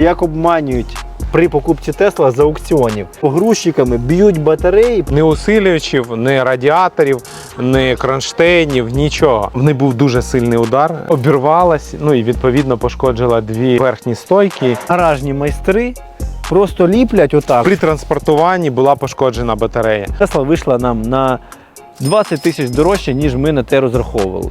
Як обманюють при покупці Тесла з аукціонів. Погрузчиками б'ють батареї. Не усилювачів, не радіаторів, не кронштейнів, нічого. В неї був дуже сильний удар, обірвалась, ну і відповідно пошкоджила дві верхні стойки. Гаражні майстри просто ліплять отак. При транспортуванні була пошкоджена батарея. Тесла вийшла нам на 20 тисяч дорожче, ніж ми на те розраховували.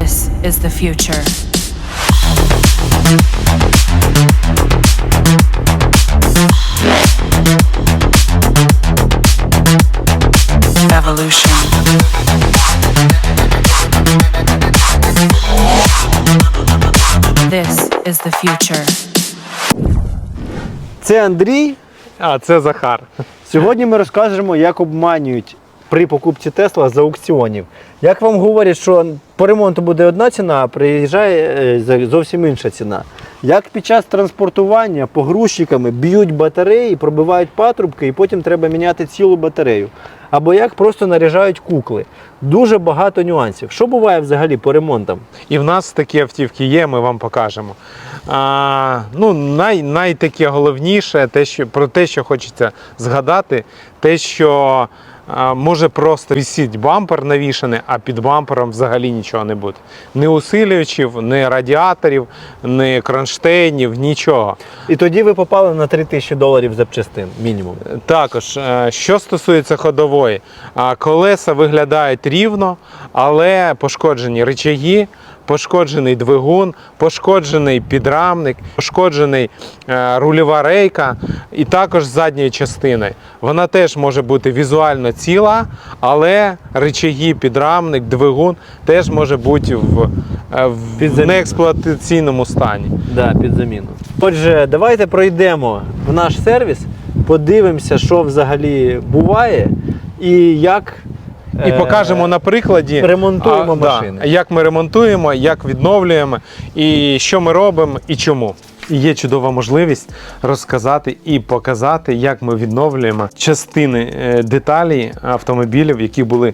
This is the future. Is the future. Це Андрій. А це Захар. Сьогодні ми розкажемо, як обманюють при покупці Тесла з аукціонів. Як вам говорять, що по ремонту буде одна ціна, а приїжджає е, зовсім інша ціна. Як під час транспортування погрузчиками б'ють батареї, пробивають патрубки і потім треба міняти цілу батарею. Або як просто наряжають кукли. Дуже багато нюансів. Що буває взагалі по ремонтам? І в нас такі автівки є, ми вам покажемо. А, ну, най, най головніше, те, що, про те, що хочеться згадати, те, що може просто висіть бампер навішаний, а під бампером взагалі нічого не буде. Ні усилювачів, ні радіаторів, ні кронштейнів, нічого. І тоді ви попали на 3 тисячі доларів запчастин мінімум. Також, е, що стосується ходової, колеса виглядають рівно, але пошкоджені рычаги, пошкоджений двигун, пошкоджений підрамник, пошкоджений е, рульова рейка і також задньої частини. Вона теж може бути візуально ціла, але рычаги, підрамник, двигун теж може бути в, е, в неексплуатаційному стані. Да, під заміну. Отже, давайте пройдемо в наш сервіс, подивимося, що взагалі буває і як. І е, покажемо на прикладі, ремонтуємо а, машини. як ми ремонтуємо, як відновлюємо, і що ми робимо, і чому. І є чудова можливість розказати і показати, як ми відновлюємо частини е, деталі автомобілів, які були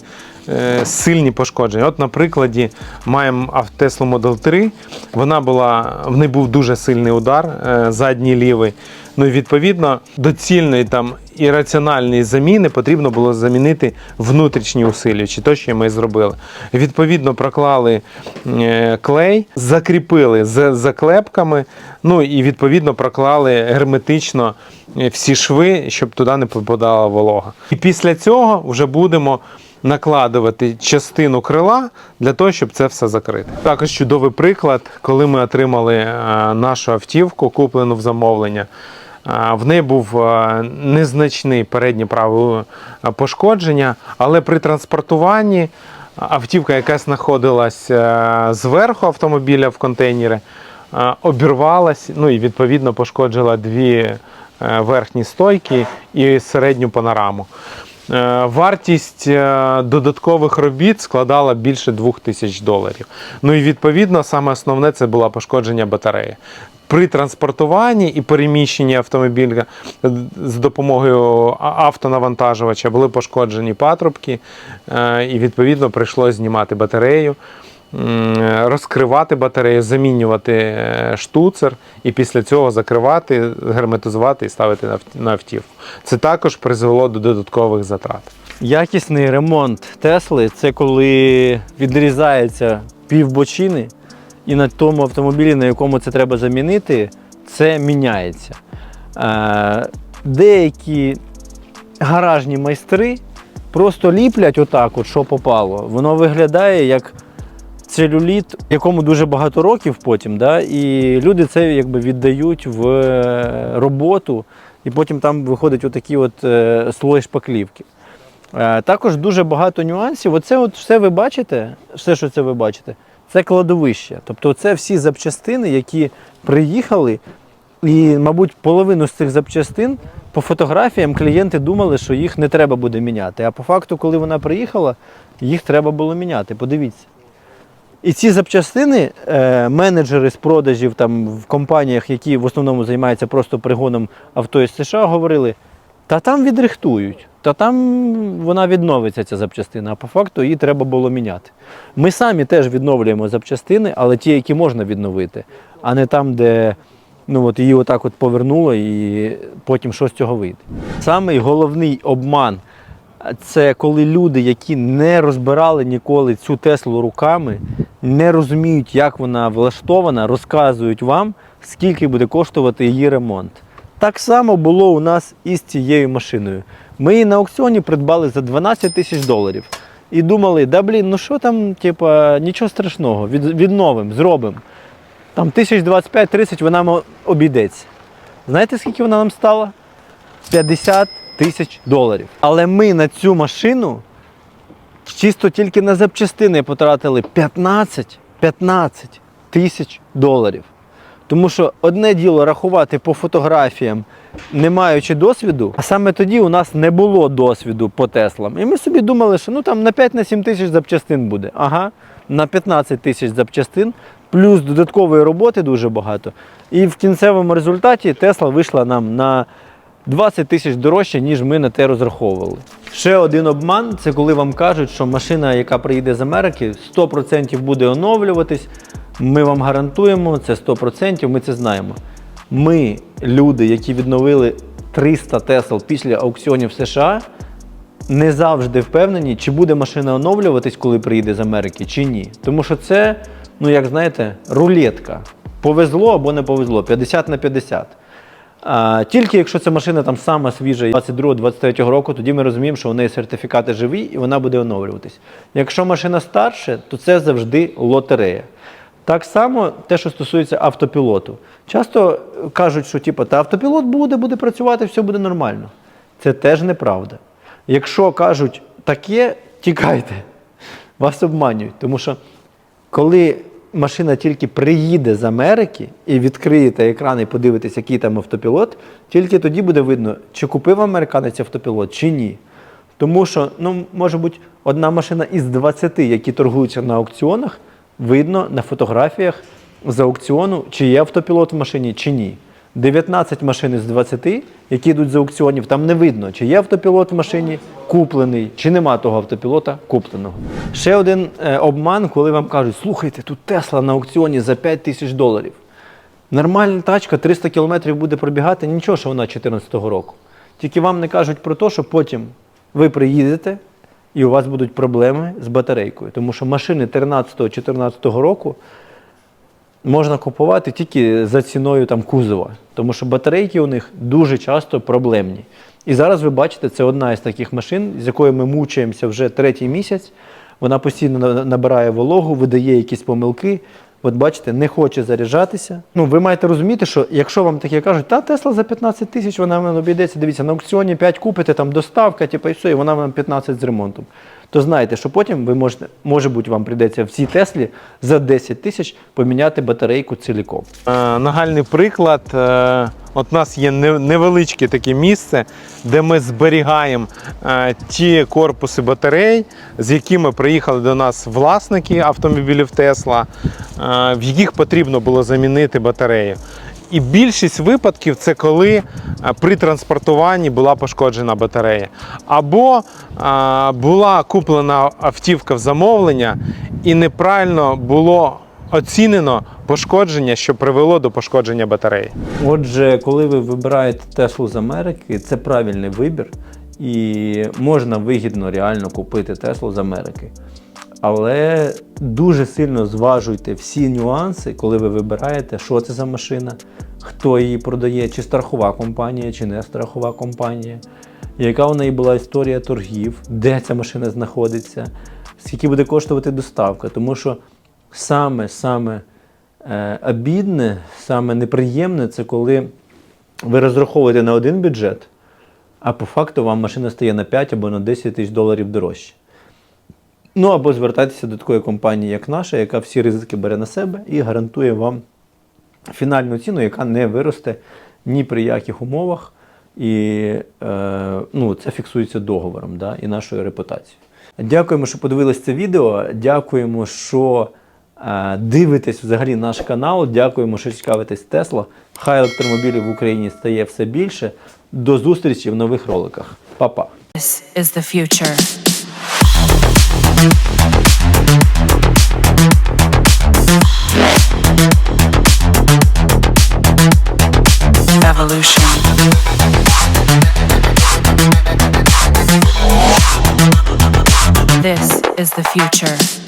сильні пошкодження. От на прикладі маємо Tesla Model 3. Вона була, в неї був дуже сильний удар, е, задній лівий. Ну і відповідно доцільної там і раціональної заміни потрібно було замінити внутрішні усилювачі, то що ми зробили. Відповідно, проклали е, клей, закріпили з заклепками, ну і відповідно проклали герметично е, всі шви, щоб туди не попадала волога. І після цього вже будемо. Накладувати частину крила для того, щоб це все закрити. Також чудовий приклад, коли ми отримали е, нашу автівку, куплену в замовлення. В неї був е, незначний переднє праве е, пошкодження, але при транспортуванні автівка, яка знаходилась е, зверху автомобіля в контейнері, е, обірвалась, ну і відповідно пошкоджила дві е, верхні стойки і середню панораму. Е, Вартість е, додаткових робіт складала більше 2000 доларів. Ну і відповідно, саме основне це було пошкодження батареї. При транспортуванні і переміщенні автомобіля е, з допомогою автонавантажувача були пошкоджені патрубки, і відповідно прийшлося знімати батарею, розкривати батарею, замінювати е, штуцер і після цього закривати, герметизувати і ставити на автівку. Це також призвело до додаткових затрат. Якісний ремонт Тесли це коли відрізається півбочини, і на тому автомобілі, на якому це треба замінити, це міняється. Е, деякі гаражні майстри просто ліплять отак, от, що попало. Воно виглядає як целюліт, якому дуже багато років потім, да? і люди це якби віддають в е, роботу, і потім там виходить отакі от е, слой шпаклівки. Е, Також дуже багато нюансів. Оце от все ви бачите, все, що це ви бачите, це кладовище. Тобто це всі запчастини, які приїхали, і, мабуть, половину з цих запчастин по фотографіям клієнти думали, що їх не треба буде міняти. А по факту, коли вона приїхала, їх треба було міняти. Подивіться. І ці запчастини е, менеджери з продажів там в компаніях, які в основному займаються просто пригоном авто із США, говорили: та там відрихтують, та там вона відновиться, ця запчастина, а по факту її треба було міняти. Ми самі теж відновлюємо запчастини, але ті, які можна відновити, а не там, де Ну от її отак от повернуло, і потім що з цього вийде. Самий головний обман це коли люди, які не розбирали ніколи цю Теслу руками, не розуміють, як вона влаштована, розказують вам, скільки буде коштувати її ремонт. Так само було у нас і з цією машиною. Ми її на аукціоні придбали за 12 тисяч доларів. І думали, да блін, ну що там, типа, нічого страшного, від, відновимо, зробимо. Там 1025-30 вона обійдеться. Знаєте, скільки вона нам стала? 50 тисяч доларів. Але ми на цю машину чисто тільки на запчастини потратили 15, 15 тисяч доларів. Тому що одне діло рахувати по фотографіям, не маючи досвіду, а саме тоді у нас не було досвіду по Теслам. І ми собі думали, що ну там на 5-7 тисяч запчастин буде. Ага, на 15 тисяч запчастин, плюс додаткової роботи дуже багато. І в кінцевому результаті Тесла вийшла нам на 20 тисяч дорожче, ніж ми на те розраховували. Ще один обман це коли вам кажуть, що машина, яка приїде з Америки, 100% буде оновлюватись. Ми вам гарантуємо, це 100%, ми це знаємо. Ми, люди, які відновили 300 Тесл після аукціонів США, не завжди впевнені, чи буде машина оновлюватись, коли приїде з Америки, чи ні. Тому що це, ну як знаєте, рулетка. Повезло або не повезло, 50 на 50. А, тільки якщо ця машина там сама свіжа 22-23 року, тоді ми розуміємо, що у неї сертифікати живі і вона буде оновлюватись. Якщо машина старше, то це завжди лотерея. Так само те, що стосується автопілоту. Часто кажуть, що типу, та автопілот буде, буде працювати, все буде нормально. Це теж неправда. Якщо кажуть таке, тікайте, вас обманюють. Тому що коли машина тільки приїде з Америки і відкриєте екран і подивитесь, який там автопілот, тільки тоді буде видно, чи купив американець автопілот, чи ні. Тому що, ну, може бути, одна машина із 20, які торгуються на аукціонах, видно на фотографіях з аукціону, чи є автопілот в машині, чи ні. 19 машин із 20, які йдуть з аукціонів, там не видно, чи є автопілот в машині куплений, чи нема того автопілота купленого. Ще один е, обман, коли вам кажуть, слухайте, тут Тесла на аукціоні за 5 тисяч доларів. Нормальна тачка 300 кілометрів буде пробігати, нічого, що вона 2014 року. Тільки вам не кажуть про те, що потім ви приїдете і у вас будуть проблеми з батарейкою. Тому що машини 13-14 року можна купувати тільки за ціною там, кузова, тому що батарейки у них дуже часто проблемні. І зараз ви бачите, це одна із таких машин, з якою ми мучаємося вже третій місяць. Вона постійно набирає вологу, видає якісь помилки. От бачите, не хоче заряджатися. Ну, ви маєте розуміти, що якщо вам таке кажуть, та Тесла за 15 тисяч, вона обійдеться, дивіться, на аукціоні 5 купите, там доставка, типу, і все, і вона вам 15 з ремонтом. То знайте, що потім ви можете, може бути, вам прийдеться в цій Теслі за 10 тисяч поміняти батарейку ціліком. Е, Нагальний приклад. Е, От у нас є невеличке таке місце, де ми зберігаємо е, ті корпуси батарей, з якими приїхали до нас власники автомобілів Тесла, е, в яких потрібно було замінити батарею. І більшість випадків це коли е, при транспортуванні була пошкоджена батарея. Або була куплена автівка в замовлення і неправильно було оцінено пошкодження, що привело до пошкодження батареї. Отже, коли ви вибираєте Теслу з Америки, це правильний вибір, і можна вигідно реально купити Теслу з Америки. Але дуже сильно зважуйте всі нюанси, коли ви вибираєте, що це за машина, хто її продає, чи страхова компанія, чи не страхова компанія, яка у неї була історія торгів, де ця машина знаходиться, скільки буде коштувати доставка. Тому що саме саме е, обідне, саме неприємне це коли ви розраховуєте на один бюджет, а по факту вам машина стає на 5 або на 10 тисяч доларів дорожче. Ну або звертайтеся до такої компанії, як наша, яка всі ризики бере на себе і гарантує вам фінальну ціну, яка не виросте ні при яких умовах. І е, ну, це фіксується договором да, і нашою репутацією. Дякуємо, що подивились це відео. Дякуємо, що е, дивитесь взагалі наш канал. Дякуємо, що цікавитесь Тесла. Хай електромобілів в Україні стає все більше. До зустрічі в нових роликах. Па-па! This is the future. Future.